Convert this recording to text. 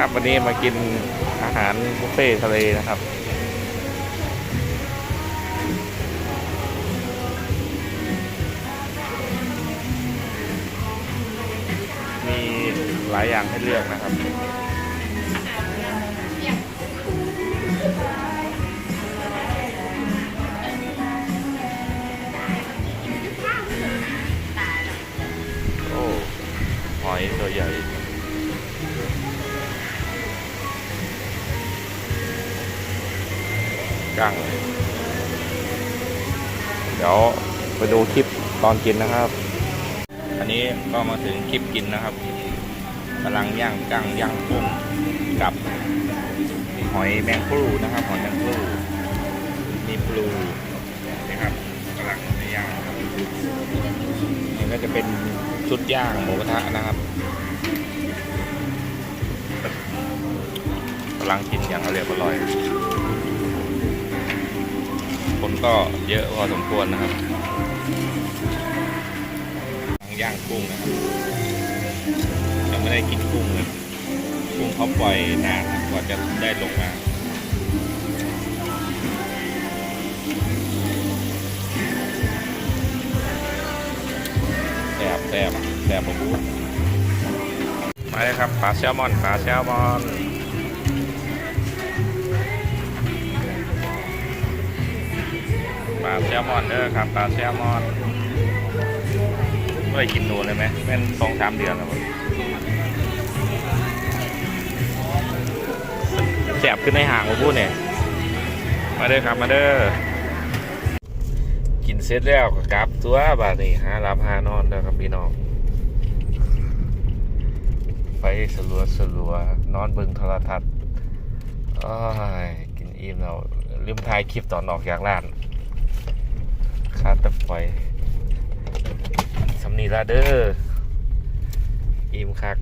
ครับ วันนี้มากินอาหารบุฟเฟ่ทะเลนะครับ มีหลายอย่างให้เลือกนะครับโอ้หอยตัวใหญ่ กั้งเดี๋ยวไปดูคลิปตอนกินนะครับ อันนี้ก็มาถึงคลิปกินนะครับกำลังย่างกั้งย่างกุ้งกับหอยแมงปลูนะครับ หอยแมงปลูมีปลูนะครับกำลังย่างครับนี่ก็จะเป็นชุดย่างหมูกระทะนะครับกำลังกินอย่างอร่อยอร่อย ก็เยอะพอสมควรนะครับย่างกุ้งนะครับยังไม่ได้กินกุ้งเลยกุ้งเขาปล่อยนานกว่าจะได้ลงมาแสบแสบแสบผมมาเลยครับปลาแซลมอนปลาแซลมอน ปลาแซลมอนเด้อครับปลาแซลมอนไม่ได้กินหนูเลยไหมเป็นสองสามเดือนแล้วมั้งแสบขึ้นในห่างมาพูดเนี่ยมาเด้อครับมาเด้อกินเสร็จแล้วก็กลับตัวบาดนี้หารับหานอนเด้อครับพี่น้องไปสลัวสลัวนอนเบิ่งโทรทัศน์อ้ยกินอิ่มแล้วลืมถ่ายคลิปตอนออกจากร้าน คาตะไฟสำนีลาเดอร์อิมคัก